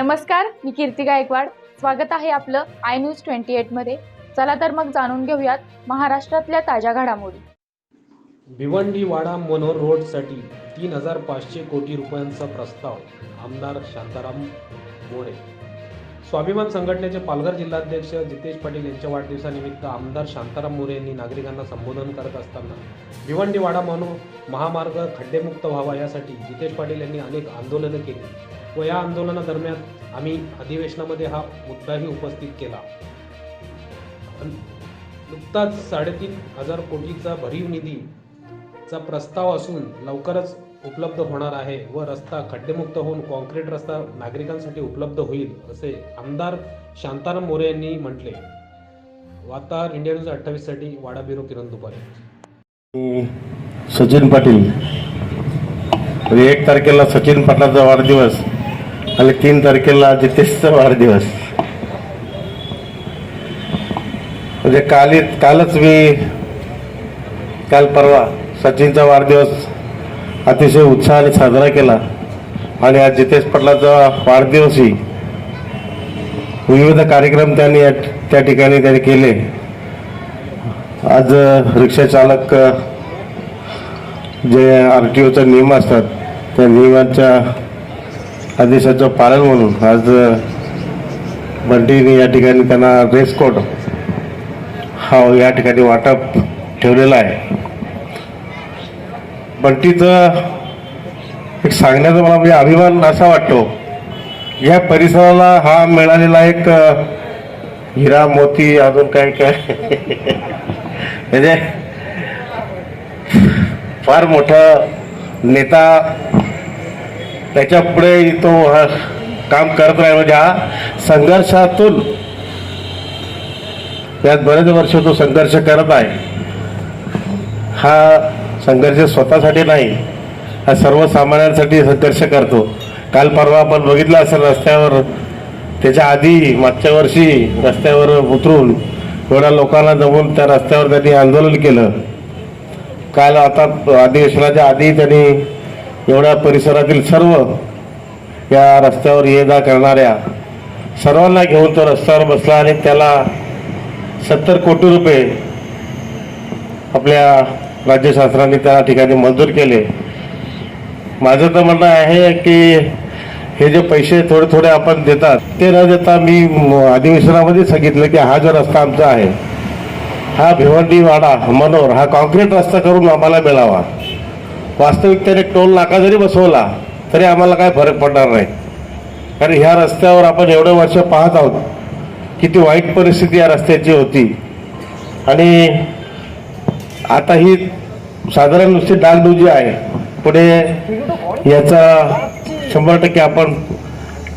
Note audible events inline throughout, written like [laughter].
नमस्कार मी कीर्ती गायकवाड. स्वागत आहे आपलं आय न्यूज ट्वेंटी एटमध्ये चला तर मग जाणून घेऊयात महाराष्ट्रातल्या ताज्या घडामोडी. भिवंडी वाडा मनोर रोडसाठी तीन हजार पाचशे कोटी रुपयांचा प्रस्ताव आमदार शांताराम मोरे. स्वाभिमान संघटनेचे पालघर जिल्हाध्यक्ष जितेश पाटील यांच्या वाढदिवसानिमित्त आमदार शांताराम मोरे यांनी नागरिकांना संबोधन करत असताना भिवंडी वाडा मनोर महामार्ग खड्डेमुक्त व्हावा यासाठी जितेश पाटील यांनी अनेक आंदोलनं केली. व या आंदोलनादरम्यान आम्ही अधिवेशनामध्ये हा मुद्दाही उपस्थित केला. नुकताच साडेतीन हजार कोटीचा भरीव निधीचा प्रस्ताव असून लवकरच उपलब्ध होणार आहे व रस्ता खड्डेमुक्त होऊन कॉन्क्रीट रस्ता नागरिकांसाठी उपलब्ध होईल असे आमदार शांताराम मोरे यांनी म्हटले. वार्ताहर इंडिया न्यूज अठ्ठावीससाठी वाडा ब्युरो किरण दुपारे सचिन पाटील. म्हणजे एक तारखेला सचिन पाटलाचा वाढदिवस. आणि तीन तारखेला जितेशचा वाढदिवस. म्हणजे काल कालच मी काल परवा सचिनचा वाढदिवस अतिशय उत्साहाने साजरा केला. आणि आज जितेश पटलाचा वाढदिवसही विविध कार्यक्रम त्यांनी त्या ठिकाणी त्यांनी केले. आज रिक्षा चालक जे आर टी ओचा नियम असतात त्या नियमांच्या आदेशाचं पालन म्हणून आज बंटीने या ठिकाणी त्यांना ड्रेस कोड हा या ठिकाणी वाटप ठेवलेला आहे. बंटीचं एक सांगण्याचा मला म्हणजे अभिमान असा वाटतो या परिसराला हा मिळालेला एक हिरा मोती अजून काय काय? म्हणजे फार मोठा नेता त्याच्या पुढे तो हा काम करत राहील. म्हणजे हा संघर्षातून त्यात बरेच वर्ष तो संघर्ष करत आहे. हा संघर्ष स्वतःसाठी नाही हा सर्वसामान्यांसाठी संघर्ष करतो. काल परवा आपण बघितलं असेल रस्त्यावर त्याच्या आधी मागच्या वर्षी रस्त्यावर उतरून एवढ्या लोकांना जमून त्या रस्त्यावर त्यांनी आंदोलन केलं. काल आता अधिवेशनाच्या आधी त्यांनी एवढ्या परिसरातील सर्व या रस्त्यावर ये जा करणाऱ्या सर्वांना घेऊन तो रस्त्यावर बसला आणि त्याला सत्तर कोटी रुपये आपल्या राज्य शासनाने त्या ठिकाणी मंजूर केले. माझं तर म्हणणं आहे की हे जे पैसे थोडे थोडे आपण देतात ते न देता मी अधिवेशनामध्ये सांगितलं की हा जो रस्ता आमचा आहे हा भिवंडी वाडा मनोर हा कॉन्क्रीट रस्ता करून आम्हाला मिळावा. वास्तविक त्याने टोल नाका जरी बसवला तरी आम्हाला काय फरक पडणार नाही. कारण ह्या रस्त्यावर आपण एवढं वर्ष पाहत आहोत किती वाईट परिस्थिती या रस्त्याची होती. आणि आता ही साधारण नुसती डागडुजी आहे. पुढे याचा शंभर टक्के आपण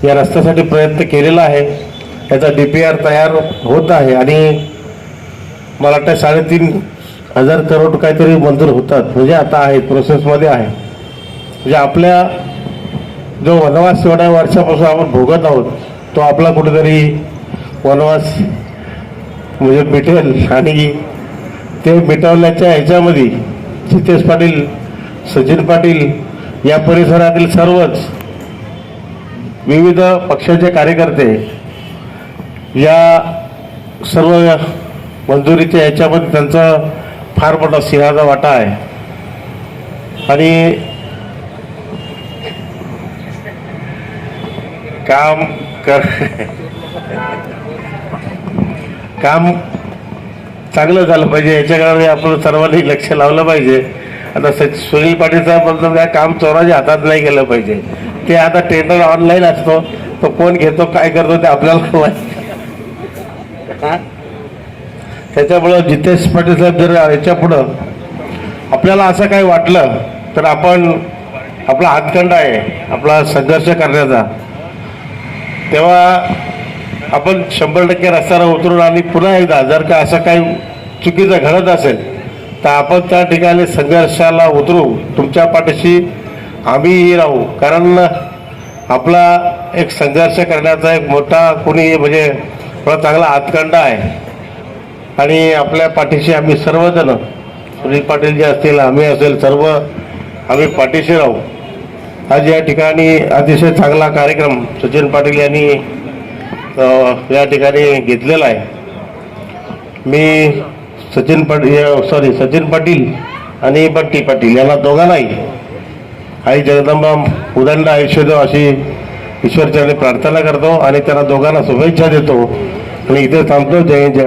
या रस्त्यासाठी प्रयत्न केलेला आहे. याचा डी पी आर तयार होत आहे. आणि मला वाटतं साडेतीन हजार करोड काहीतरी मंजूर होतात. म्हणजे आता आहे प्रोसेसमध्ये आहे. म्हणजे आपल्या जो वनवास एवढ्या वर्षापासून आपण भोगत आहोत तो आपला कुठेतरी वनवास म्हणजे मिटेल आणि ते मिटवल्याच्या ह्याच्यामध्ये जितेश पाटील सचिन पाटील या परिसरातील सर्वच विविध पक्षाचे कार्यकर्ते या सर्व मंजुरीच्या ह्याच्यामध्ये त्यांचं फार मोठा सिंहाचा वाटा आहे. आणि काम कर [laughs] काम चांगलं झालं पाहिजे. याच्याकडे आपण सर्वांनी लक्ष लावलं पाहिजे. आता सच सुनील पाटील साहेब बोलतात काय काम चोराच्या हातात नाही गेलं पाहिजे. ते आता टेंडर ऑनलाईन असतो. तो कोण घेतो काय करतो ते आपल्याला माहिती त्याच्यामुळं जितेश पाटील साहेब जर याच्या पुढं आपल्याला असं काही वाटलं तर आपण आपला हातखंड आहे आपला संघर्ष करण्याचा. तेव्हा आपण शंभर टक्के रस्त्यावर उतरून आणि पुन्हा एकदा जर का असं काही चुकीचं घडत असेल तर आपण त्या ठिकाणी संघर्षाला उतरू. तुमच्या पाठीशी आम्हीही राहू. कारण आपला एक संघर्ष करण्याचा एक मोठा कोणी म्हणजे थोडा चांगला हातखंड आहे. आणि आपल्या पाठीशी आम्ही सर्वजण सुनील पाटील जे असतील आम्ही असेल सर्व आम्ही पाठीशी राहू. आज या ठिकाणी अतिशय चांगला कार्यक्रम सचिन पाटील यांनी या ठिकाणी घेतलेला आहे. मी सचिन पाटील सॉरी सचिन पाटील आणि बट्टी पाटील यांना दोघांनाही आई जगदंबा उदंड आयुष्य देव अशी ईश्वरचरणी प्रार्थना करतो आणि त्यांना दोघांना शुभेच्छा देतो. आणि इथे थांबतो. जय जय